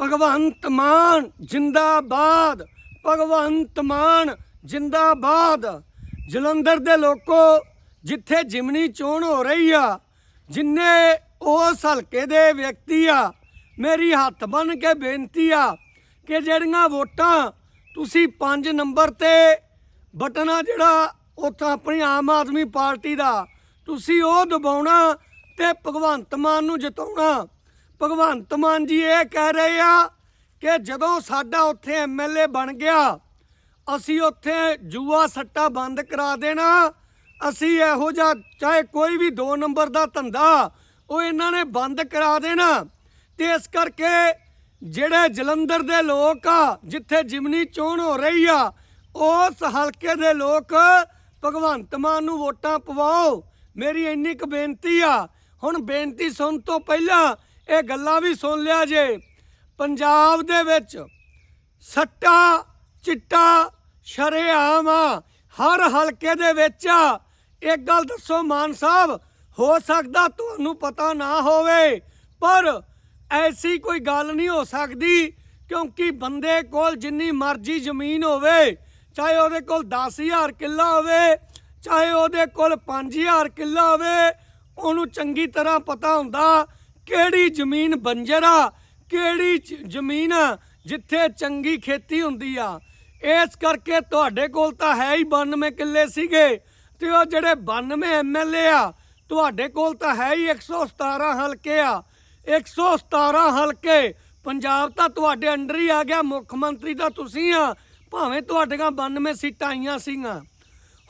ਭਗਵੰਤ ਮਾਨ ਜਿੰਦਾਬਾਦ, ਭਗਵੰਤ ਮਾਨ ਜਿੰਦਾਬਾਦ। ਜਲੰਧਰ ਦੇ ਲੋਕੋ, ਜਿੱਥੇ ਜਿਮਨੀ ਚੋਣ ਹੋ ਰਹੀ ਆ, ਜਿੰਨੇ ਉਸ ਹਲਕੇ ਦੇ ਵਿਅਕਤੀ ਆ, ਮੇਰੀ ਹੱਥ ਬੰਨ ਕੇ ਬੇਨਤੀ ਆ ਕਿ ਜਿਹੜੀਆਂ ਵੋਟਾਂ ਤੁਸੀਂ 5 ਨੰਬਰ ਤੇ ਬਟਨ ਆ ਜਿਹੜਾ ਉੱਥੋਂ ਆਪਣੀ ਆਮ ਆਦਮੀ ਪਾਰਟੀ ਦਾ, ਤੁਸੀਂ ਉਹ ਦਬਾਉਣਾ ਤੇ ਭਗਵੰਤ ਮਾਨ ਨੂੰ ਜਿਤਾਉਣਾ। ਭਗਵੰਤ ਮਾਨ ਜੀ ਇਹ ਕਹਿ ਰਹੇ ਆ ਕਿ ਜਦੋਂ ਸਾਡਾ ਉੱਥੇ ਐਮਐਲਏ ਬਣ ਗਿਆ, ਅਸੀਂ ਉੱਥੇ ਜੂਆ ਸੱਟਾ ਬੰਦ ਕਰਾ ਦੇਣਾ। ਅਸੀਂ ਇਹੋ ਜਿਹਾ ਚਾਹੇ ਕੋਈ ਵੀ 2 ਨੰਬਰ ਦਾ ਧੰਦਾ, ਉਹ ਇਹਨਾਂ ਨੇ ਬੰਦ ਕਰਾ ਦੇਣਾ। ਤੇ ਇਸ ਕਰਕੇ ਜਿਹੜੇ ਜਲੰਧਰ ਦੇ ਲੋਕ ਆ, ਜਿੱਥੇ ਜਿਮਨੀ ਚੋਣ ਹੋ ਰਹੀ ਆ, ਉਸ ਹਲਕੇ ਦੇ ਲੋਕ ਭਗਵੰਤ ਮਾਨ ਨੂੰ ਵੋਟਾਂ ਪਵਾਓ। ਮੇਰੀ ਇੰਨੀ ਕੁ ਬੇਨਤੀ ਆ। ਹੁਣ ਬੇਨਤੀ ਸੁਣ ਤੋਂ ਪਹਿਲਾਂ ਇਹ ਗੱਲਾਂ ਵੀ ਸੁਣ ਲਿਆ ਜੇ। ਪੰਜਾਬ ਦੇ ਵਿੱਚ ਸੱਟਾ, ਚਿੱਟਾ, ਸ਼ਰੇਆਮ ਆ, ਹਰ ਹਲਕੇ ਦੇ ਵਿੱਚ ਆ। ਇੱਕ ਗੱਲ ਦੱਸੋ, ਮਾਨ ਸਾਹਿਬ, ਹੋ ਸਕਦਾ ਤੁਹਾਨੂੰ ਪਤਾ ਨਾ ਹੋਵੇ, ਪਰ ਐਸੀ ਕੋਈ ਗੱਲ ਨਹੀਂ ਹੋ ਸਕਦੀ, ਕਿਉਂਕਿ ਬੰਦੇ ਕੋਲ ਜਿੰਨੀ ਮਰਜ਼ੀ ਜ਼ਮੀਨ ਹੋਵੇ, ਚਾਹੇ ਉਹਦੇ ਕੋਲ 10000 ਕਿੱਲਾ ਹੋਵੇ, ਚਾਹੇ ਉਹਦੇ ਕੋਲ 5000 ਕਿੱਲਾ ਹੋਵੇ, ਉਹਨੂੰ ਚੰਗੀ ਤਰ੍ਹਾਂ ਪਤਾ ਹੁੰਦਾ ਕਿਹੜੀ ਜ਼ਮੀਨ ਬੰਜਰ ਆ? ਕਿਹੜੀ ਜ- ਜ਼ਮੀਨ ਆ ਜਿੱਥੇ ਚੰਗੀ ਖੇਤੀ ਹੁੰਦੀ ਆ? ਇਸ ਕਰਕੇ ਤੁਹਾਡੇ ਕੋਲ ਤਾਂ ਹੈ ਹੀ 92 ਕਿੱਲੇ ਸੀਗੇ ਤੇ ਉਹ ਜਿਹੜੇ 92 ਐਮਐਲਏ ਆ, ਤੁਹਾਡੇ ਕੋਲ ਤਾਂ ਹੈ ਹੀ 117 ਹਲਕੇ ਆ। 117 ਹਲਕੇ, ਪੰਜਾਬ ਤਾਂ ਤੁਹਾਡੇ ਅੰਡਰ ਹੀ ਆ ਗਿਆ, ਮੁੱਖ ਮੰਤਰੀ ਤਾਂ ਤੁਸੀਂ ਆ। ਭਾਵੇਂ ਤੁਹਾਡੀਆਂ 92 ਸੀਟਾਂ ਆਈਆਂ ਸੀਗੀਆਂ।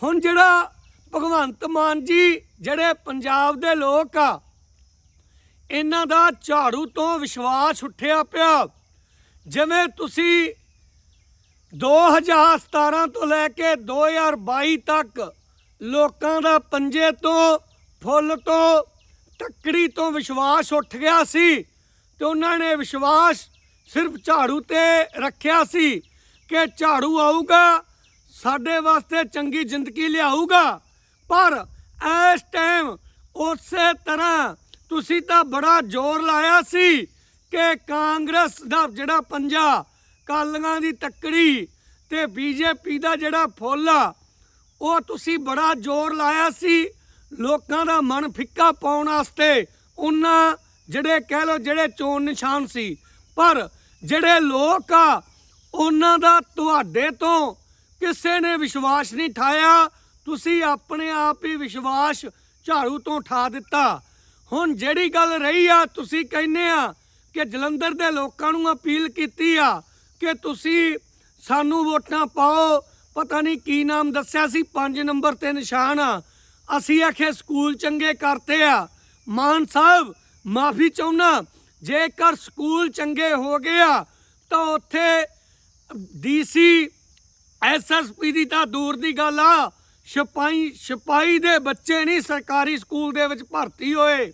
ਹੁਣ ਜਿਹੜਾ ਭਗਵੰਤ ਮਾਨ ਜੀ, ਜਿਹੜੇ ਪੰਜਾਬ ਦੇ ਲੋਕ ਆ ਇਹਨਾਂ ਦਾ ਝਾੜੂ ਤੋਂ ਵਿਸ਼ਵਾਸ ਉੱਠਿਆ ਪਿਆ। ਜਿਵੇਂ ਤੁਸੀਂ 2017 ਤੋਂ ਲੈ ਕੇ 2022 ਤੱਕ ਲੋਕਾਂ ਦਾ ਪੰਜੇ ਤੋਂ, ਫੁੱਲ ਤੋਂ ਟੱਕੜੀ ਤੋਂ ਵਿਸ਼ਵਾਸ ਉੱਠ ਗਿਆ ਸੀ ਤੇ ਉਹਨਾਂ ਨੇ ਵਿਸ਼ਵਾਸ ਸਿਰਫ ਝਾੜੂ ਤੇ ਰੱਖਿਆ ਸੀ ਕਿ ਝਾੜੂ ਆਊਗਾ, ਸਾਡੇ ਵਾਸਤੇ ਚੰਗੀ ਜ਼ਿੰਦਗੀ ਲਿਆਊਗਾ। ਪਰ ਇਸ ਟਾਈਮ ਉਸੇ ਤਰ੍ਹਾਂ ਤੁਸੀਂ ਤਾਂ ਬੜਾ ਜ਼ੋਰ ਲਾਇਆ ਸੀ ਕਿ ਕਾਂਗਰਸ ਦਾ ਜਿਹੜਾ ਪੰਜਾ, ਕਾਲੀਆਂ ਦੀ ਤੱਕੜੀ ਤੇ ਬੀਜੇਪੀ ਦਾ ਜਿਹੜਾ ਫੁੱਲ ਆ, ਉਹ ਤੁਸੀਂ ਬੜਾ ਜ਼ੋਰ ਲਾਇਆ ਸੀ। ਲੋਕਾਂ ਦਾ ਮਨ ਫਿੱਕਾ ਪਾਉਣ ਵਾਸਤੇ ਉਹਨਾਂ ਜਿਹੜੇ ਕਹਿ ਲੋ ਜਿਹੜੇ ਚੋਣ ਨਿਸ਼ਾਨ ਸੀ, ਪਰ ਜਿਹੜੇ ਲੋਕ ਆ, ਉਹਨਾਂ ਦਾ ਤੁਹਾਡੇ ਤੋਂ ਕਿਸੇ ਨੇ ਵਿਸ਼ਵਾਸ ਨਹੀਂ ਠਾਇਆ। ਤੁਸੀਂ ਆਪਣੇ ਆਪ ਹੀ ਵਿਸ਼ਵਾਸ ਝਾੜੂ ਤੋਂ ਉਠਾ ਦਿੱਤਾ। ਹੁਣ ਜਿਹੜੀ ਗੱਲ ਰਹੀ ਆ, ਤੁਸੀਂ ਕਹਿੰਦੇ ਆ ਕਿ ਜਲੰਧਰ ਦੇ ਲੋਕਾਂ ਨੂੰ ਅਪੀਲ ਕੀਤੀ ਆ ਕਿ ਤੁਸੀਂ ਸਾਨੂੰ ਵੋਟਾਂ ਪਾਓ। ਪਤਾ ਨਹੀਂ ਕੀ ਨਾਮ ਦੱਸਿਆ ਸੀ 5 ਨੰਬਰ ਤੇ ਨਿਸ਼ਾਨ ਆ। ਅਸੀਂ ਆਖੇ ਸਕੂਲ ਚੰਗੇ ਕਰਤੇ ਆ। ਮਾਨ ਸਾਹਿਬ, ਮਾਫੀ ਚਾਹੁੰਨਾ, ਜੇਕਰ ਸਕੂਲ ਚੰਗੇ ਹੋ ਗਿਆ ਤਾਂ ਉੱਥੇ ਡੀਸੀ ਐਸਐਸਪੀ ਦੀ ਤਾਂ ਦੂਰ ਦੀ ਗੱਲ ਆ। ਸਿਪਾਹੀ ਸਿਪਾਹੀ ਦੇ ਬੱਚੇ ਨਹੀਂ ਸਰਕਾਰੀ ਸਕੂਲ ਦੇ ਵਿੱਚ ਭਰਤੀ ਹੋਏ।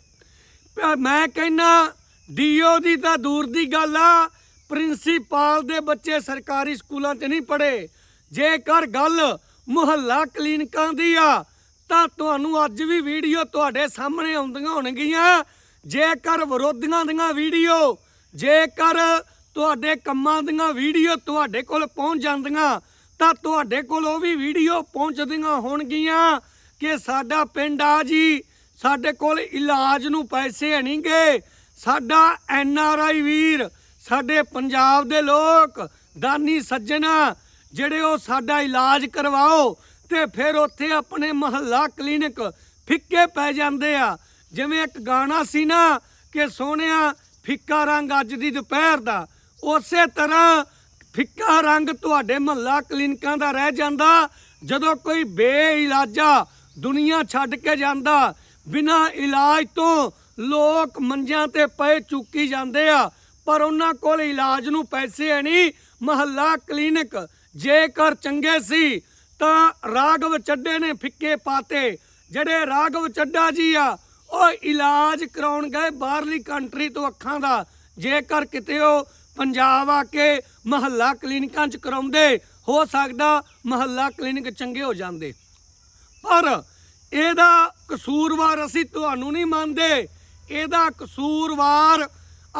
ਪ- ਮੈਂ ਕਹਿੰਨਾ ਡੀਓ ਦੀ ਤਾਂ ਦੂਰ ਦੀ ਗੱਲ ਆ। ਪ੍ਰਿੰਸੀਪਲ ਦੇ ਬੱਚੇ ਸਰਕਾਰੀ ਸਕੂਲਾਂ 'ਚ ਨਹੀਂ ਪੜ੍ਹੇ। ਜੇਕਰ ਗੱਲ ਮੁਹੱਲਾ ਕਲੀਨਿਕਾਂ ਦੀ ਆ, ਤਾਂ ਤੁਹਾਨੂੰ ਅੱਜ ਵੀ ਵੀਡੀਓ ਤੁਹਾਡੇ ਸਾਹਮਣੇ ਆਉਂਦੀਆਂ ਹੋਣਗੀਆਂ। ਜੇਕਰ ਵਿਰੋਧੀਆਂ ਦੀਆਂ ਵੀਡੀਓ, ਜੇਕਰ ਤੁਹਾਡੇ ਕੰਮਾਂ ਦੀਆਂ ਵੀਡੀਓ ਤੁਹਾਡੇ ਕੋਲ ਪਹੁੰਚ ਜਾਂਦੀਆਂ ਤਾਂ ਤੁਹਾਡੇ ਕੋਲ ਉਹ ਵੀ ਵੀਡੀਓ ਪਹੁੰਚਦੀਆਂ ਹੋਣਗੀਆਂ ਕਿ ਸਾਡਾ ਪਿੰਡ ਆ ਜੀ, ਸਾਡੇ ਕੋਲ ਇਲਾਜ ਨੂੰ ਪੈਸੇ ਨਹੀਂਗੇ। ਸਾਡਾ ਐਨ ਆਰ ਆਈ ਵੀਰ, ਸਾਡੇ ਪੰਜਾਬ ਦੇ ਲੋਕ, ਦਾਨੀ ਸੱਜਣਾ, ਜਿਹੜੇ ਉਹ ਸਾਡਾ ਇਲਾਜ ਕਰਵਾਓ ਤੇ ਫਿਰ ਉੱਥੇ ਆਪਣੇ ਮਹੱਲਾ ਕਲੀਨਿਕ ਫਿੱਕੇ ਪੈ ਜਾਂਦੇ ਆ। ਜਿਵੇਂ ਇੱਕ ਗਾਣਾ ਸੀ ਨਾ ਕਿ ਸੋਹਣਿਆ, ਫਿੱਕਾ ਰੰਗ ਅੱਜ ਦੀ ਦੁਪਹਿਰ ਦਾ। ਉਸੇ ਤਰ੍ਹਾਂ ਫਿੱਕਾ ਰੰਗ ਤੁਹਾਡੇ ਮਹੱਲਾ ਕਲੀਨਿਕਾਂ ਦਾ ਰਹਿ ਜਾਂਦਾ। ਜਦੋਂ ਕੋਈ ਬੇਇਲਾਜਾ ਦੁਨੀਆ ਛੱਡ ਕੇ ਜਾਂਦਾ, ਬਿਨਾਂ ਇਲਾਜ ਤੋਂ ਲੋਕ ਮੰਜਿਆਂ ਤੇ ਪਏ ਚੁੱਕੀ ਜਾਂਦੇ ਆ। ਪਰ ਉਹਨਾਂ ਕੋਲ ਇਲਾਜ ਨੂੰ ਪੈਸੇ ਨਹੀਂ, ਮਹੱਲਾ ਕਲੀਨਿਕ। ਜੇਕਰ ਚੰਗੇ ਸੀ, ਤਾਂ ਰਾਘਵ ਚੱਡੇ ਨੇ ਫਿੱਕੇ ਪਾਤੇ। ਜਿਹੜੇ ਰਾਘਵ ਚੱਡਾ ਜੀ ਆ, ਉਹ ਇਲਾਜ ਕਰਾਉਣ ਗਏ ਬਾਹਰਲੀ ਕੰਟਰੀ ਤੋਂ ਅੱਖਾਂ ਦਾ। ਜੇਕਰ ਕਿਤੇ ਉਹ ਪੰਜਾਬ ਆ ਕੇ ਮਹੱਲਾ ਕਲੀਨਿਕਾਂ 'ਚ ਕਰਾਉਂਦੇ, ਹੋ ਸਕਦਾ ਮਹੱਲਾ ਕਲੀਨਿਕ ਚੰਗੇ ਹੋ ਜਾਂਦੇ। ਪਰ ਇਹਦਾ ਕਸੂਰਵਾਰ ਅਸੀਂ ਤੁਹਾਨੂੰ ਨਹੀਂ ਮੰਨਦੇ। ਇਹਦਾ ਕਸੂਰਵਾਰ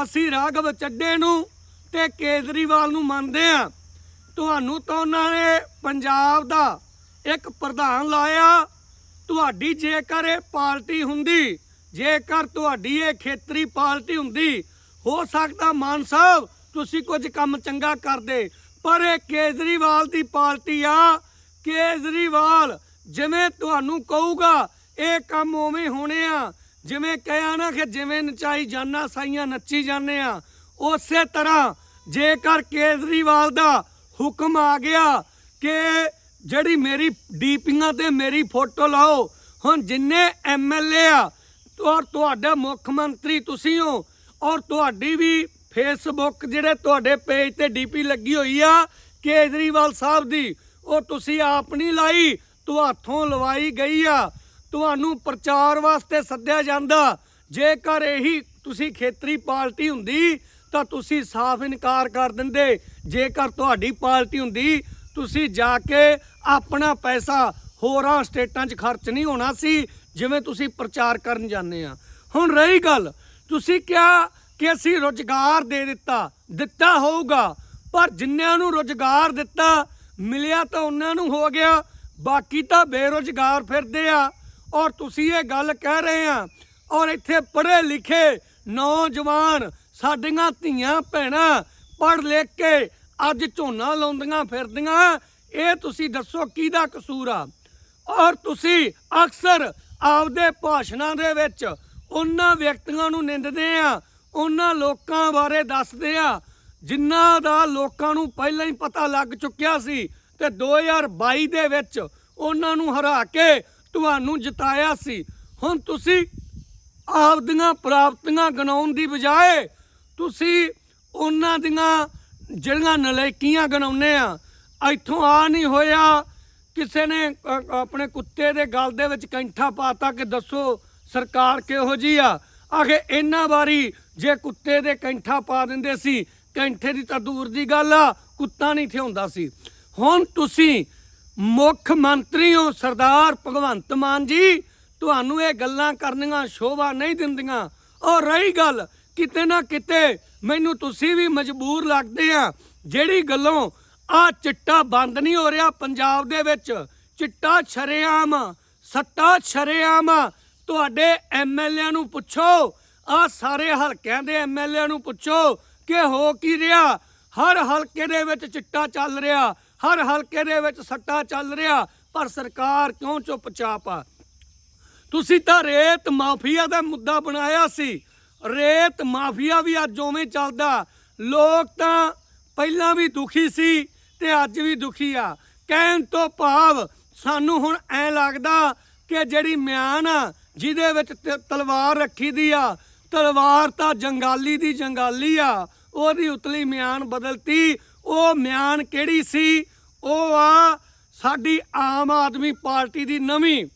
ਅਸੀਂ ਰਾਘਵ ਚੱਡੇ ਨੂੰ ਤੇ ਕੇਜਰੀਵਾਲ ਨੂੰ ਮੰਨਦੇ ਆ ਤੁਹਾਨੂੰ ਤਾਂ ਉਹਨਾਂ ਨੇ ਪੰਜਾਬ ਦਾ ਇੱਕ ਪ੍ਰਧਾਨ ਲਾਇਆ। ਤੁਹਾਡੀ ਜੇਕਰ ਇਹ ਪਾਰਟੀ ਹੁੰਦੀ, ਜੇਕਰ ਤੁਹਾਡੀ ਇਹ ਖੇਤਰੀ ਪਾਰਟੀ ਹੁੰਦੀ, ਹੋ ਸਕਦਾ ਮਾਨ ਸਾਹਿਬ ਤੁਸੀਂ ਕੁਝ ਕੰਮ ਚੰਗਾ ਕਰਦੇ, ਪਰ ਇਹ ਕੇਜਰੀਵਾਲ ਦੀ ਪਾਰਟੀ ਆ। ਕੇਜਰੀਵਾਲ ਜਿਵੇਂ ਤੁਹਾਨੂੰ ਕਹੂਗਾ, ਇਹ ਕੰਮ ਉਵੇਂ ਹੋਣੇ ਆ। ਜਿਵੇਂ ਕਹਿਆ ਨਾ ਕਿ ਜਿਵੇਂ ਨਚਾਈ ਜਾਨਾ, ਸਾਈਆਂ ਨੱਚੀ ਜਾਂਦੇ ਆ। ਉਸੇ ਤਰ੍ਹਾਂ ਜੇਕਰ ਕੇਜਰੀਵਾਲ ਦਾ ਹੁਕਮ ਆ ਗਿਆ ਕਿ ਜਿਹੜੀ ਮੇਰੀ ਡੀਪੀਆਂ ਤੇ ਮੇਰੀ ਫੋਟੋ ਲਾਓ, ਹੁਣ ਜਿੰਨੇ ਐਮਐਲਏ ਆ, ਔਰ ਤੁਹਾਡਾ ਮੁੱਖ ਮੰਤਰੀ ਤੁਸੀਂ ਹੋ, ਔਰ ਤੁਹਾਡੀ ਵੀ ਫੇਸਬੁੱਕ ਜਿਹੜੇ ਤੁਹਾਡੇ ਪੇਜ ਤੇ ਡੀਪੀ ਲੱਗੀ ਹੋਈ ਆ, ਕੇਜਰੀਵਾਲ ਸਾਹਿਬ ਦੀ, ਉਹ ਤੁਸੀਂ ਆਪ ਨਹੀਂ ਲਾਈ, ਤੁਹਾਥੋਂ ਲਵਾਈ ਗਈ ਆ। ਤੁਹਾਨੂੰ ਪ੍ਰਚਾਰ ਵਾਸਤੇ ਸੱਦਿਆ ਜਾਂਦਾ। ਜੇਕਰ ਇਹੀ ਤੁਸੀਂ ਖੇਤਰੀ ਪਾਰਟੀ ਹੁੰਦੀ, ਤਾਂ ਤੁਸੀਂ ਸਾਫ਼ ਇਨਕਾਰ ਕਰ ਦਿੰਦੇ। ਜੇਕਰ ਤੁਹਾਡੀ ਪਾਰਟੀ ਹੁੰਦੀ, ਤੁਸੀਂ ਜਾ ਕੇ ਆਪਣਾ ਪੈਸਾ ਹੋਰਾਂ ਸਟੇਟਾਂ 'ਚ ਖਰਚ ਨਹੀਂ ਹੋਣਾ ਸੀ, ਜਿਵੇਂ ਤੁਸੀਂ ਪ੍ਰਚਾਰ ਕਰਨ ਜਾਂਦੇ ਆ। ਹੁਣ ਰਹੀ ਗੱਲ, ਤੁਸੀਂ ਕਿਹਾ ਕਿ ਅਸੀਂ ਰੋਜ਼ਗਾਰ ਦੇ ਦਿੱਤਾ ਦਿੱਤਾ ਹੋਊਗਾ। ਪਰ ਜਿੰਨਿਆਂ ਨੂੰ ਰੋਜ਼ਗਾਰ ਦਿੱਤਾ, ਮਿਲਿਆ ਤਾਂ ਉਹਨਾਂ ਨੂੰ ਹੋ ਗਿਆ। ਬਾਕੀ ਤਾਂ ਬੇਰੋਜ਼ਗਾਰ ਫਿਰਦੇ ਆ। ਔਰ ਤੁਸੀਂ ਇਹ ਗੱਲ ਕਹਿ ਰਹੇ ਆ, ਔਰ ਇੱਥੇ ਪੜ੍ਹੇ ਲਿਖੇ ਨੌਜਵਾਨ ਸਾਡੀਆਂ ਧੀਆਂ ਭੈਣਾਂ ਪੜ੍ਹ ਲਿਖ ਕੇ ਅੱਜ ਝੋਨਾ ਲਾਉਂਦੀਆਂ ਫਿਰਦੀਆਂ, ਇਹ ਤੁਸੀਂ ਦੱਸੋ ਕਿਹਦਾ ਕਸੂਰ ਆ? ਔਰ ਤੁਸੀਂ ਅਕਸਰ ਆਪਦੇ ਭਾਸ਼ਣਾਂ ਦੇ ਵਿੱਚ ਉਹਨਾਂ ਵਿਅਕਤੀਆਂ ਨੂੰ ਨਿੰਦਦੇ ਆ ਉਹਨਾਂ ਲੋਕਾਂ ਬਾਰੇ ਦੱਸਦੇ ਆ, ਜਿਨ੍ਹਾਂ ਦਾ ਲੋਕਾਂ ਨੂੰ ਪਹਿਲਾਂ ਹੀ ਪਤਾ ਲੱਗ ਚੁੱਕਿਆ ਸੀ ਤੇ 2022 ਦੇ ਵਿੱਚ ਉਹਨਾਂ ਨੂੰ ਹਰਾ ਕੇ ਤੁਹਾਨੂੰ ਜਿਤਾਇਆ ਸੀ। ਹੁਣ ਤੁਸੀਂ ਆਪਦੀਆਂ ਪ੍ਰਾਪਤੀਆਂ ਗਣਾਉਣ ਦੀ ਬਜਾਏ ਤੁਸੀਂ ਉਹਨਾਂ ਦੀਆਂ ਜਿਹੜੀਆਂ ਨਲਾਇਕੀਆਂ ਗਣਾਉਂਦੇ ਆ, ਇੱਥੋਂ ਆ ਨਹੀਂ ਹੋਇਆ। ਕਿਸੇ ਨੇ ਆਪਣੇ ਕੁੱਤੇ ਦੇ ਗਲ ਦੇ ਵਿੱਚ ਕੈਂਠਾ ਪਾਤਾ ਕਿ ਦੱਸੋ ਸਰਕਾਰ ਕਿਹੋ ਜੀ ਆ? ਆਖੇ ਇਹਨਾਂ ਵਾਰੀ ਜੇ ਕੁੱਤੇ ਦੇ ਕੈਂਠਾ ਪਾ ਦਿੰਦੇ ਸੀ, ਕੈਂਠੇ ਦੀ ਤਾਂ ਦੂਰ ਦੀ ਗੱਲ ਆ, ਕੁੱਤਾ ਨਹੀਂ ਥਿਆਉਂਦਾ ਸੀ। ਹੁਣ ਤੁਸੀਂ ਮੁੱਖ ਮੰਤਰੀ ਹੋ, ਸਰਦਾਰ ਭਗਵੰਤ ਮਾਨ ਜੀ, ਤੁਹਾਨੂੰ ਇਹ ਗੱਲਾਂ ਕਰਨੀਆਂ ਸ਼ੋਭਾ ਨਹੀਂ ਦਿੰਦੀਆਂ। ਔਰ ਰਹੀ ਗੱਲ, ਕਿਤੇ ਨਾ ਕਿਤੇ ਮੈਨੂੰ ਤੁਸੀਂ ਵੀ ਮਜਬੂਰ ਲੱਗਦੇ ਆ। ਜਿਹੜੀ ਗੱਲੋਂ ਆ ਚਿੱਟਾ ਬੰਦ ਨਹੀਂ ਹੋ ਰਿਹਾ ਪੰਜਾਬ ਦੇ ਵਿੱਚ, ਚਿੱਟਾ ਛਰੇਆਮ ਸੱਟਾ ਛਰੇਆਮ ਤੁਹਾਡੇ ਐਮਐਲਏ ਨੂੰ ਪੁੱਛੋ। ਆ ਸਾਰੇ ਹਲਕਿਆਂ ਦੇ ਐਮਐਲਏ ਨੂੰ ਪੁੱਛੋ ਕਿ ਹੋ ਕੀ ਰਿਹਾ। ਹਰ ਹਲਕੇ ਦੇ ਵਿੱਚ ਚਿੱਟਾ ਚੱਲ ਰਿਹਾ। ਹਰ ਹਲਕੇ ਦੇ ਵਿੱਚ ਸੱਟਾ ਚੱਲ ਰਿਹਾ। ਪਰ ਸਰਕਾਰ ਕਿਉਂ ਚੁੱਪਚਾਪ ਆ? ਤੁਸੀਂ ਤਾਂ ਰੇਤ ਮਾਫੀਆ ਦਾ ਮੁੱਦਾ ਬਣਾਇਆ ਸੀ। ਰੇਤ ਮਾਫੀਆ ਵੀ ਅੱਜ ਉਵੇਂ ਚੱਲਦਾ। ਲੋਕ ਤਾਂ ਪਹਿਲਾਂ ਵੀ ਦੁਖੀ ਸੀ ਤੇ ਅੱਜ ਵੀ ਦੁਖੀ ਆ। ਕਹਿਣ ਤੋਂ ਭਾਵ ਸਾਨੂੰ ਹੁਣ ਐ ਲੱਗਦਾ ਕਿ ਜਿਹੜੀ ਮਿਆਨ ਆ ਜਿਹਦੇ ਵਿੱਚ ਤਲਵਾਰ ਰੱਖੀ ਦੀ ਆ। ਤਲਵਾਰ ਤਾਂ ਜੰਗਾਲੀ ਦੀ ਜੰਗਾਲੀ ਆ। ਉਹਦੀ ਉਤਲੀ ਮਿਆਨ ਬਦਲਤੀ। ਉਹ ਮਿਆਨ ਕਿਹੜੀ ਸੀ? ਉਹ ਆ ਸਾਡੀ ਆਮ ਆਦਮੀ ਪਾਰਟੀ ਦੀ ਨਵੀਂ।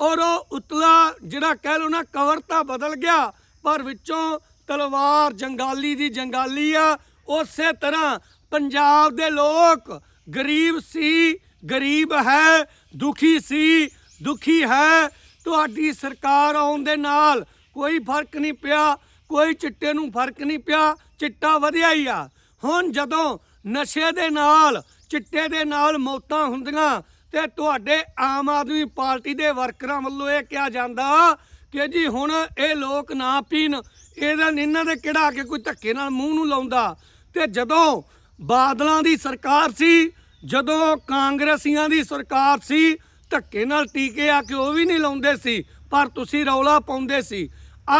ਔਰ ਉਹ ਉਤਲਾ ਜਿਹੜਾ ਕਹਿ ਲਓ ਨਾ ਕਵਰ ਤਾਂ ਬਦਲ ਗਿਆ, ਪਰ ਵਿੱਚੋਂ ਤਲਵਾਰ ਜੰਗਾਲੀ ਦੀ ਜੰਗਾਲੀ ਆ। ਉਸੇ ਤਰ੍ਹਾਂ ਪੰਜਾਬ ਦੇ ਲੋਕ ਗਰੀਬ ਸੀ, ਗਰੀਬ ਹੈ, ਦੁਖੀ ਸੀ, ਦੁਖੀ ਹੈ। ਤੁਹਾਡੀ ਸਰਕਾਰ ਆਉਣ ਦੇ ਨਾਲ ਕੋਈ ਫ਼ਰਕ ਨਹੀਂ ਪਿਆ, ਕੋਈ ਚਿੱਟੇ ਨੂੰ ਫ਼ਰਕ ਨਹੀਂ ਪਿਆ, ਚਿੱਟਾ ਵਧਿਆ ਹੀ ਆ। ਹੁਣ ਜਦੋਂ ਨਸ਼ੇ ਦੇ ਨਾਲ, ਚਿੱਟੇ ਦੇ ਨਾਲ ਮੌਤਾਂ ਹੁੰਦੀਆਂ ਤੇ ਤੁਹਾਡੇ ਆਮ ਆਦਮੀ ਪਾਰਟੀ ਦੇ ਵਰਕਰਾਂ ਵੱਲੋਂ ਇਹ ਕਿਹਾ ਜਾਂਦਾ ਕਿ ਜੀ ਹੁਣ ਇਹ ਲੋਕ ਨਾ ਪੀਣ, ਇਹਦਾ ਇਹਨਾਂ ਦੇ ਕਿਹੜਾ ਕੇ ਕੋਈ ਧੱਕੇ ਨਾਲ ਮੂੰਹ ਨੂੰ ਲਾਉਂਦਾ। ਤੇ ਜਦੋਂ ਬਾਦਲਾਂ ਦੀ ਸਰਕਾਰ ਸੀ, ਜਦੋਂ ਕਾਂਗਰਸੀਆਂ ਦੀ ਸਰਕਾਰ ਸੀ ਧੱਕੇ ਨਾਲ ਟੀਕੇ ਆ ਕੇ ਉਹ ਵੀ ਨਹੀਂ ਲਾਉਂਦੇ ਸੀ, ਪਰ ਤੁਸੀਂ ਰੌਲਾ ਪਾਉਂਦੇ ਸੀ।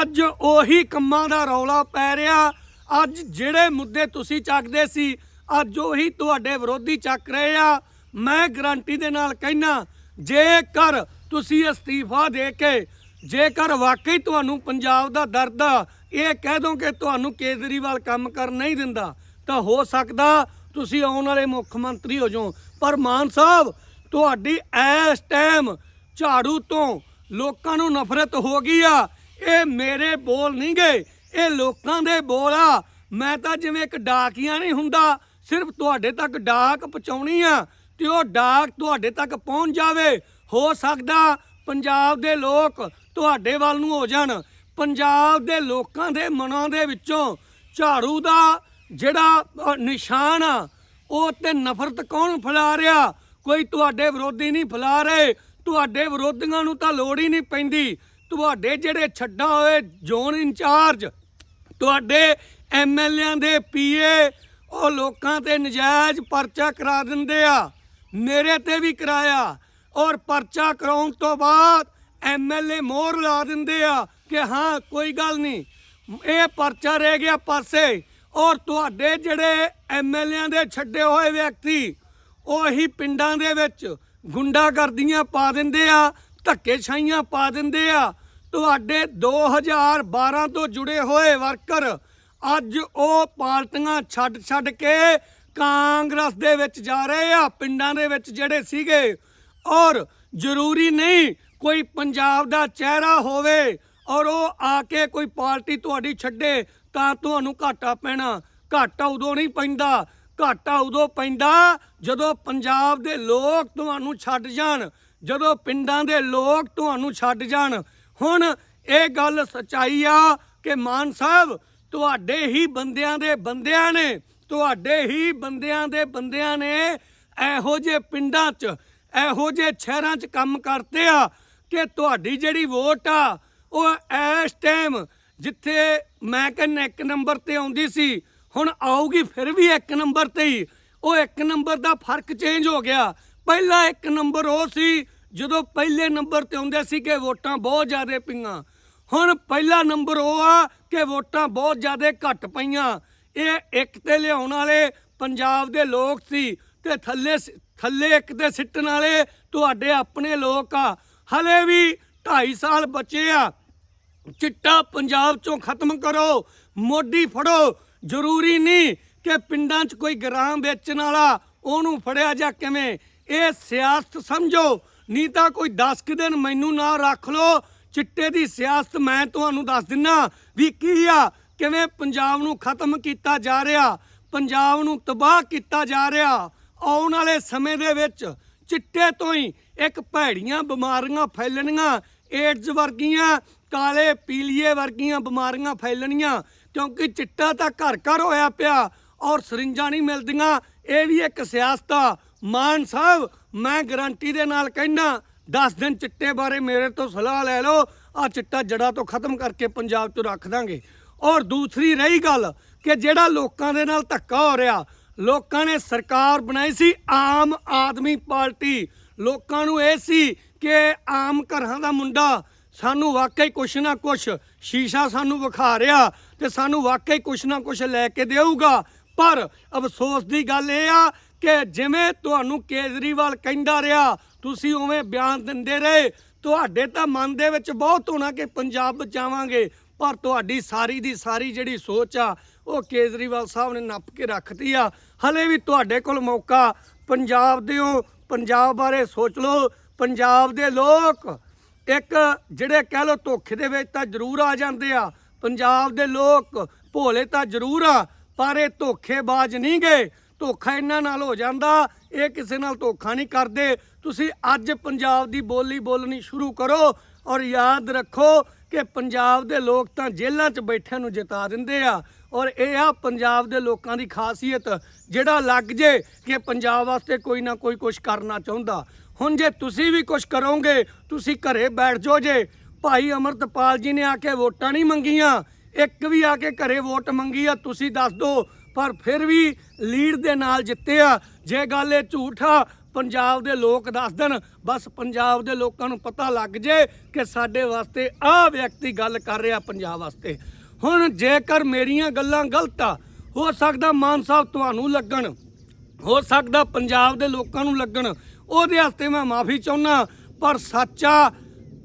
ਅੱਜ ਉਹੀ ਕੰਮਾਂ ਦਾ ਰੌਲਾ ਪੈ ਰਿਹਾ। ਅੱਜ ਜਿਹੜੇ ਮੁੱਦੇ ਤੁਸੀਂ ਚੱਕਦੇ ਸੀ, ਅੱਜ ਉਹੀ ਤੁਹਾਡੇ ਵਿਰੋਧੀ ਚੱਕ ਰਹੇ ਆ। ਮੈਂ ਗਰੰਟੀ ਦੇ ਨਾਲ ਕਹਿਣਾ ਜੇਕਰ ਤੁਸੀਂ ਅਸਤੀਫਾ ਦੇ ਕੇ, ਜੇਕਰ ਵਾਕਈ ਤੁਹਾਨੂੰ ਪੰਜਾਬ ਦਾ ਦਰਦ ਆ, ਇਹ ਕਹਿ ਦੋ ਕਿ ਤੁਹਾਨੂੰ ਕੇਜਰੀਵਾਲ ਕੰਮ ਕਰ ਨਹੀਂ ਦਿੰਦਾ, ਤਾਂ ਹੋ ਸਕਦਾ ਤੁਸੀਂ ਆਉਣ ਵਾਲੇ ਮੁੱਖ ਮੰਤਰੀ ਹੋ ਜਾਓ। ਪਰ ਮਾਨ ਸਾਹਿਬ ਤੁਹਾਡੀ ਇਸ ਟਾਈਮ ਝਾੜੂ ਤੋਂ ਲੋਕਾਂ ਨੂੰ ਨਫ਼ਰਤ ਹੋ ਗਈ ਆ। ਇਹ ਮੇਰੇ ਬੋਲ ਨਹੀਂ ਗਏ ਇਹ ਲੋਕਾਂ ਦੇ ਬੋਲ ਆ। ਮੈਂ ਤਾਂ ਜਿਵੇਂ ਇੱਕ ਡਾਕੀਆਂ ਨਹੀਂ ਹੁੰਦਾ, ਸਿਰਫ ਤੁਹਾਡੇ ਤੱਕ ਡਾਕ ਪਹੁੰਚਾਉਣੀ ਆ ਤੇ ਉਹ ਡਾਕ ਤੁਹਾਡੇ ਤੱਕ ਪਹੁੰਚ ਜਾਵੇ। ਹੋ ਸਕਦਾ ਪੰਜਾਬ ਦੇ ਲੋਕ ਤੁਹਾਡੇ ਵੱਲ ਨੂੰ ਹੋ ਜਾਣ। ਪੰਜਾਬ ਦੇ ਲੋਕਾਂ ਦੇ ਮਨਾਂ ਦੇ ਵਿੱਚੋਂ ਝਾੜੂ ਦਾ ਜਿਹੜਾ ਨਿਸ਼ਾਨ ਆ, ਉਹ ਤੇ ਨਫ਼ਰਤ ਕੌਣ ਫੈਲਾ ਰਿਹਾ? ਕੋਈ ਤੁਹਾਡੇ ਵਿਰੋਧੀ ਨਹੀਂ ਫੈਲਾ ਰਹੇ। ਤੁਹਾਡੇ ਵਿਰੋਧੀਆਂ ਨੂੰ ਤਾਂ ਲੋੜ ਹੀ ਨਹੀਂ ਪੈਂਦੀ। ਤੁਹਾਡੇ ਜਿਹੜੇ ਛੱਡਾ ਹੋਏ ਜ਼ੋਨ ਇੰਚਾਰਜ, ਤੁਹਾਡੇ ਐਮਐਲਏਆਂ ਦੇ ਪੀਏ ਉਹ ਲੋਕਾਂ ਤੇ ਨਜਾਇਜ਼ ਪਰਚਾ ਕਰਾ ਦਿੰਦੇ ਆ। ਮੇਰੇ ਤੇ ਵੀ ਕਰਾਇਆ। ਔਰ ਪਰਚਾ ਕਰਾਉਣ ਤੋਂ ਬਾਅਦ ਐਮਐਲਏ ਮੋਹਰ ਲਾ ਦਿੰਦੇ ਆ ਕਿ ਹਾਂ, ਕੋਈ ਗੱਲ ਨਹੀਂ। ਇਹ ਪਰਚਾ ਰਹਿ ਗਿਆ ਪਾਸੇ। ਔਰ ਤੁਹਾਡੇ ਜਿਹੜੇ ਐਮਐਲਏਆਂ ਦੇ ਛੱਡੇ ਹੋਏ ਵਿਅਕਤੀ ਉਹ ਉਹੀ ਪਿੰਡਾਂ ਦੇ ਵਿੱਚ ਗੁੰਡਾਗਰਦੀਆਂ ਪਾ ਦਿੰਦੇ ਆ ਧੱਕੇ ਪਾ ਦਿੰਦੇ ਆ। ਤੁਹਾਡੇ 2012 ਤੋਂ ਜੁੜੇ ਹੋਏ ਵਰਕਰ ਅੱਜ ਉਹ ਪਾਰਟੀਆਂ ਛੱਡ ਛੱਡ ਕੇ ਕਾਂਗਰਸ ਦੇ ਵਿੱਚ ਜਾ ਰਹੇ ਆ, ਪਿੰਡਾਂ ਦੇ ਵਿੱਚ ਜਿਹੜੇ ਸੀਗੇ। ਔਰ ਜ਼ਰੂਰੀ ਨਹੀਂ ਕੋਈ ਪੰਜਾਬ ਦਾ ਚਿਹਰਾ ਹੋਵੇ ਔਰ ਉਹ ਆ ਕੇ ਕੋਈ ਪਾਰਟੀ ਤੁਹਾਡੀ ਛੱਡੇ ਤਾਂ ਤੁਹਾਨੂੰ ਘਾਟਾ ਪੈਣਾ। ਘਾਟਾ ਉਦੋਂ ਨਹੀਂ ਪੈਂਦਾ ਘਾਟਾ ਉਦੋਂ ਪੈਂਦਾ ਜਦੋਂ ਪੰਜਾਬ ਦੇ ਲੋਕ ਤੁਹਾਨੂੰ ਛੱਡ ਜਾਣ, ਜਦੋਂ ਪਿੰਡਾਂ ਦੇ ਲੋਕ ਤੁਹਾਨੂੰ ਛੱਡ ਜਾਣ। ਹੁਣ ਇਹ ਗੱਲ ਸਚਾਈ ਆ ਕਿ ਮਾਨ ਸਾਹਿਬ, ਤੁਹਾਡੇ ਹੀ ਬੰਦਿਆਂ ਦੇ ਬੰਦਿਆਂ ਨੇ, ਤੁਹਾਡੇ ਹੀ ਬੰਦਿਆਂ ਦੇ ਬੰਦਿਆਂ ਨੇ ਇਹੋ ਜਿਹੇ ਪਿੰਡਾਂ 'ਚ, ਇਹੋ ਜਿਹੇ ਸ਼ਹਿਰਾਂ 'ਚ ਕੰਮ ਕਰਤੇ ਆ ਕਿ ਤੁਹਾਡੀ ਜਿਹੜੀ ਵੋਟ ਆ, ਉਹ ਇਸ ਟਾਈਮ ਜਿੱਥੇ ਮੈਂ ਕਹਿੰਦਾ ਇੱਕ ਨੰਬਰ ਤੇ ਆਉਂਦੀ ਸੀ ਹੁਣ ਆਊਗੀ ਫਿਰ ਵੀ ਇੱਕ ਨੰਬਰ ਤੇ ਹੀ। ਉਹ ਇੱਕ ਨੰਬਰ ਦਾ ਫ਼ਰਕ ਚੇਂਜ ਹੋ ਗਿਆ। ਪਹਿਲਾ ਇੱਕ ਨੰਬਰ ਉਹ ਸੀ, ਜਦੋਂ ਪਹਿਲੇ ਨੰਬਰ ਤੇ ਆਉਂਦੇ ਸੀ ਕਿ ਵੋਟਾਂ ਬਹੁਤ ਜ਼ਿਆਦਾ ਪਈਆਂ। ਹੁਣ ਪਹਿਲਾ ਨੰਬਰ ਉਹ ਆ ਕਿ ਵੋਟਾਂ ਬਹੁਤ ਜ਼ਿਆਦਾ ਘੱਟ ਪਈਆਂ। ਇਹ ਇੱਕ ਤੇ ਲਿਆਉਣ ਵਾਲੇ ਪੰਜਾਬ ਦੇ ਲੋਕ ਸੀ ਤੇ ਥੱਲੇ ਸ- ਥੱਲੇ ਇੱਕ ਤੇ ਸਿੱਟਣ ਵਾਲੇ ਤੁਹਾਡੇ ਆਪਣੇ ਲੋਕ ਆ। ਹਲੇ ਵੀ 2.5 ਸਾਲ ਬਚੇ ਆ। ਚਿੱਟਾ ਪੰਜਾਬ ਚੋਂ ਖਤਮ ਕਰੋ ਮੋਢੀ ਫੜੋ। ਜ਼ਰੂਰੀ ਨਹੀਂ ਕਿ ਪਿੰਡਾਂ 'ਚ ਕੋਈ ਗ੍ਰਾਮ ਵੇਚਣ ਵਾਲਾ ਉਹਨੂੰ ਫੜਿਆ ਜਾਂ ਕਿਵੇਂ। ਇਹ ਸਿਆਸਤ ਸਮਝੋ, ਨਹੀਂ ਤਾਂ ਕੋਈ 10 ਕੁ ਦਿਨ ਮੈਨੂੰ ਨਾ ਰੱਖ ਲੋ ਚਿੱਟੇ ਦੀ ਸਿਆਸਤ ਮੈਂ ਤੁਹਾਨੂੰ ਦੱਸ ਦਿੰਨਾ ਵੀ ਕੀ ਆ, ਕਿਵੇਂ ਪੰਜਾਬ ਨੂੰ ਖਤਮ ਕੀਤਾ ਜਾ ਰਿਹਾ, ਪੰਜਾਬ ਨੂੰ ਤਬਾਹ ਕੀਤਾ ਜਾ ਰਿਹਾ। ਆਉਣ ਵਾਲੇ ਸਮੇਂ ਦੇ ਵਿੱਚ ਚਿੱਟੇ ਤੋਂ ਹੀ ਇੱਕ ਭੈੜੀਆਂ ਬਿਮਾਰੀਆਂ ਫੈਲਣੀਆਂ, ਏਡਜ਼ ਵਰਗੀਆਂ, ਕਾਲੇ, ਪੀਲੀਏ ਵਰਗੀਆਂ ਬਿਮਾਰੀਆਂ ਫੈਲਣੀਆਂ। ਕਿਉਂਕਿ ਚਿੱਟਾ ਤਾਂ ਘਰ ਘਰ ਹੋਇਆ ਪਿਆ ਔਰ ਸਰਿੰਜਾਂ ਨਹੀਂ ਮਿਲਦੀਆਂ। ਇਹ ਵੀ ਇੱਕ ਸਿਆਸਤ ਆ। ਮਾਨ ਸਾਹਿਬ, ਮੈਂ ਗਰੰਟੀ ਦੇ ਨਾਲ ਕਹਿੰਦਾ 10 ਦਿਨ ਚਿੱਟੇ ਬਾਰੇ ਮੇਰੇ ਤੋਂ ਸਲਾਹ ਲੈ ਲਓ। ਆ ਚਿੱਟਾ ਜੜਾ ਤੋਂ ਖਤਮ ਕਰਕੇ ਪੰਜਾਬ 'ਚ ਰੱਖ ਦਾਂਗੇ। ਔਰ ਦੂਸਰੀ ਰਹੀ ਗੱਲ ਕਿ ਜਿਹੜਾ ਲੋਕਾਂ ਦੇ ਨਾਲ ਧੱਕਾ ਹੋ ਰਿਹਾ, ਲੋਕਾਂ ਨੇ ਸਰਕਾਰ ਬਣਾਈ ਸੀ ਆਮ ਆਦਮੀ ਪਾਰਟੀ। ਲੋਕਾਂ ਨੂੰ ਇਹ ਸੀ ਕਿ ਆਮ ਘਰਾਂ ਦਾ ਮੁੰਡਾ, ਸਾਨੂੰ ਵਾਕਈ ਕੁਛ ਨਾ ਕੁਛ ਸ਼ੀਸ਼ਾ ਸਾਨੂੰ ਵਿਖਾ ਰਿਹਾ ਤੇ ਸਾਨੂੰ ਵਾਕਈ ਕੁਛ ਨਾ ਕੁਛ ਲੈ ਕੇ ਦੇਊਗਾ। ਪਰ ਅਫਸੋਸ ਦੀ ਗੱਲ ਇਹ ਆ ਕਿ ਜਿਵੇਂ ਤੁਹਾਨੂੰ ਕੇਜਰੀਵਾਲ ਕਹਿੰਦਾ ਰਿਹਾ, ਤੁਸੀਂ ਉਵੇਂ ਬਿਆਨ ਦਿੰਦੇ ਰਹੇ। ਤੁਹਾਡੇ ਤਾਂ ਮਨ ਦੇ ਵਿੱਚ ਬਹੁਤ ਹੋਣਾ ਕਿ ਪੰਜਾਬ ਬਚਾਵਾਂਗੇ, ਪਰ ਤੁਹਾਡੀ ਸਾਰੀ ਦੀ ਸਾਰੀ ਜਿਹੜੀ ਸੋਚ ਆ, ਉਹ ਕੇਜਰੀਵਾਲ ਸਾਹਿਬ ਨੇ ਨੱਪ ਕੇ ਰੱਖਤੀ ਆ। ਹਲੇ ਵੀ ਤੁਹਾਡੇ ਕੋਲ ਮੌਕਾ। ਪੰਜਾਬ ਦਿਓ, ਪੰਜਾਬ ਬਾਰੇ ਸੋਚ ਲਓ, ਪੰਜਾਬ ਦੇ ਲੋਕ ਇੱਕ ਜਿਹੜੇ ਕਹਿ ਲੋ ਧੋਖੇ ਦੇ ਵਿੱਚ ਤਾਂ ਜ਼ਰੂਰ ਆ ਜਾਂਦੇ ਆ। ਪੰਜਾਬ ਦੇ ਲੋਕ ਭੋਲੇ ਤਾਂ ਜ਼ਰੂਰ ਆ, ਪਰ ਇਹ ਧੋਖੇਬਾਜ਼ ਨਹੀਂ ਗਏ। ਧੋਖਾ ਇਹਨਾਂ ਨਾਲ ਹੋ ਜਾਂਦਾ, ਇਹ ਕਿਸੇ ਨਾਲ ਧੋਖਾ ਨਹੀਂ ਕਰਦੇ। ਤੁਸੀਂ ਅੱਜ ਪੰਜਾਬ ਦੀ ਬੋਲੀ ਬੋਲਣੀ ਸ਼ੁਰੂ ਕਰੋ ਔਰ ਯਾਦ ਰੱਖੋ ਕਿ ਪੰਜਾਬ ਦੇ ਲੋਕ ਤਾਂ ਜੇਲ੍ਹਾਂ 'ਚ ਬੈਠਿਆਂ ਨੂੰ ਜਿਤਾ ਦਿੰਦੇ ਆ। ਔਰ ਇਹ ਆ ਪੰਜਾਬ ਦੇ ਲੋਕਾਂ ਦੀ ਖਾਸੀਅਤ, ਜਿਹੜਾ ਲੱਗ ਜੇ ਕਿ ਪੰਜਾਬ ਵਾਸਤੇ ਕੋਈ ਨਾ ਕੋਈ ਕੁਝ ਕਰਨਾ ਚਾਹੁੰਦਾ। ਹੁਣ ਜੇ ਤੁਸੀਂ ਵੀ ਕੁਝ ਕਰੋਗੇ, ਤੁਸੀਂ ਘਰੇ ਬੈਠ ਜਾਓ ਜੇ। ਭਾਈ ਅਮਰਤਪਾਲ ਜੀ ਨੇ ਆ ਕੇ ਵੋਟਾਂ ਨਹੀਂ ਮੰਗੀਆਂ। ਇੱਕ ਵੀ ਆ ਕੇ ਘਰੇ ਵੋਟ ਮੰਗੀ ਆ, ਤੁਸੀਂ ਦੱਸ ਦਿਓ ਪਰ ਫਿਰ ਵੀ ਲੀਡ ਦੇ ਨਾਲ ਜਿੱਤੇ ਆ। ਜੇ ਗੱਲ ਇਹ ਝੂਠਾ ਪੰਜਾਬ ਦੇ ਲੋਕ ਦੱਸ ਦੇਣ। ਬਸ ਪੰਜਾਬ ਦੇ ਲੋਕਾਂ ਨੂੰ ਪਤਾ ਲੱਗ ਜੇ ਕਿ ਸਾਡੇ ਵਾਸਤੇ ਆਹ ਵਿਅਕਤੀ ਗੱਲ ਕਰ ਰਿਹਾ ਪੰਜਾਬ ਵਾਸਤੇ। ਹੁਣ ਜੇਕਰ ਮੇਰੀਆਂ ਗੱਲਾਂ ਗਲਤ ਆ, ਹੋ ਸਕਦਾ ਮਾਨ ਸਾਹਿਬ ਤੁਹਾਨੂੰ ਲੱਗਣ। ਹੋ ਸਕਦਾ ਪੰਜਾਬ ਦੇ ਲੋਕਾਂ ਨੂੰ ਲੱਗਣ। ਉਹਦੇ ਵਾਸਤੇ ਮੈਂ ਮਾਫੀ ਚਾਹੁੰਨਾ, ਪਰ ਸੱਚਾ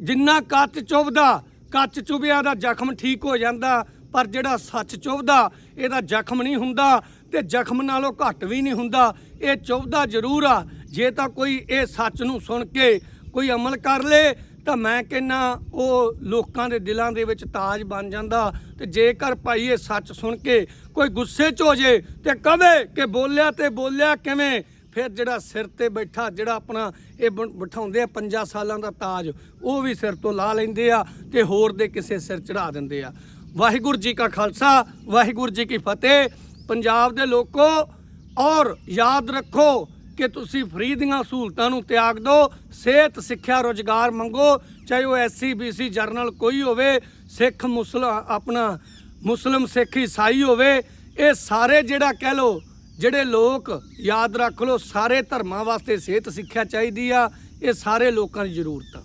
ਜਿੰਨਾ ਕੱਚ ਚੁੱਭਦਾ, ਕੱਚ ਚੁਭਿਆ ਦਾ ਜ਼ਖਮ ਠੀਕ ਹੋ ਜਾਂਦਾ, ਪਰ ਜਿਹੜਾ ਸੱਚ ਚੁੱਭਦਾ, ਇਹਦਾ ਜ਼ਖਮ ਨਹੀਂ ਹੁੰਦਾ ਤੇ ਜ਼ਖਮ ਨਾਲੋਂ ਘੱਟ ਵੀ ਨਹੀਂ ਹੁੰਦਾ। ਇਹ ਚੁੱਭਦਾ ਜ਼ਰੂਰ ਆ। ਜੇ ਤਾਂ ਕੋਈ ਇਹ ਸੱਚ ਨੂੰ ਸੁਣ ਕੇ ਕੋਈ ਅਮਲ ਕਰ ਲੇ, ਤਾਂ ਮੈਂ ਕਹਿੰਨਾ ਉਹ ਲੋਕਾਂ ਦੇ ਦਿਲਾਂ ਦੇ ਵਿੱਚ ਤਾਜ ਬਣ ਜਾਂਦਾ ਤੇ ਜੇਕਰ ਭਾਈ ਇਹ ਸੱਚ ਸੁਣ ਕੇ ਕੋਈ ਗੁੱਸੇ 'ਚ ਹੋ ਜੇ ਤੇ ਕਵੇ ਕਿ ਬੋਲਿਆ ਤੇ ਬੋਲਿਆ ਕਿਵੇਂ ਫਿਰ ਜਿਹੜਾ ਸਿਰ ਤੇ ਬੈਠਾ, ਜਿਹੜਾ ਆਪਣਾ ਇਹ ਬ- ਬਿਠਾਉਂਦੇ ਆ 5 ਸਾਲਾਂ ਦਾ ਤਾਜ, ਉਹ ਵੀ ਸਿਰ ਤੋਂ ਲਾ ਲੈਂਦੇ ਆ ਤੇ ਹੋਰ ਦੇ ਕਿਸੇ ਸਿਰ ਚੜਾ ਦਿੰਦੇ ਆ। ਵਾਹਿਗੁਰੂ ਜੀ ਕਾ ਖਾਲਸਾ, ਵਾਹਿਗੁਰੂ ਜੀ ਕੀ ਫਤਿਹ। ਪੰਜਾਬ ਦੇ ਲੋਕੋ, ਔਰ ਯਾਦ ਰੱਖੋ ਕਿ ਤੁਸੀਂ ਫਰੀ ਦੀਆਂ ਸਹੂਲਤਾਂ ਨੂੰ ਤਿਆਗ ਦਿਓ ਸਿਹਤ, ਸਿੱਖਿਆ, ਰੋਜ਼ਗਾਰ ਮੰਗੋ, ਚਾਹੇ ਉਹ ਐਸਸੀ ਬੀਸੀ ਜਰਨਲ ਕੋਈ ਹੋਵੇ, ਸਿੱਖ ਮੁਸਲਮ ਆਪਣਾ ਮੁਸਲਮ ਸਿੱਖ ਈਸਾਈ ਹੋਵੇ, ਇਹ ਸਾਰੇ ਜਿਹੜਾ ਕਹਿ ਲੋ ਜਿਹੜੇ ਲੋਕ ਯਾਦ ਰੱਖ ਲਓ, ਸਾਰੇ ਧਰਮਾਂ ਵਾਸਤੇ ਸਿਹਤ ਸਿੱਖਿਆ ਚਾਹੀਦੀ ਆ, ਇਹ ਸਾਰੇ ਲੋਕਾਂ ਦੀ ਜ਼ਰੂਰਤ ਆ।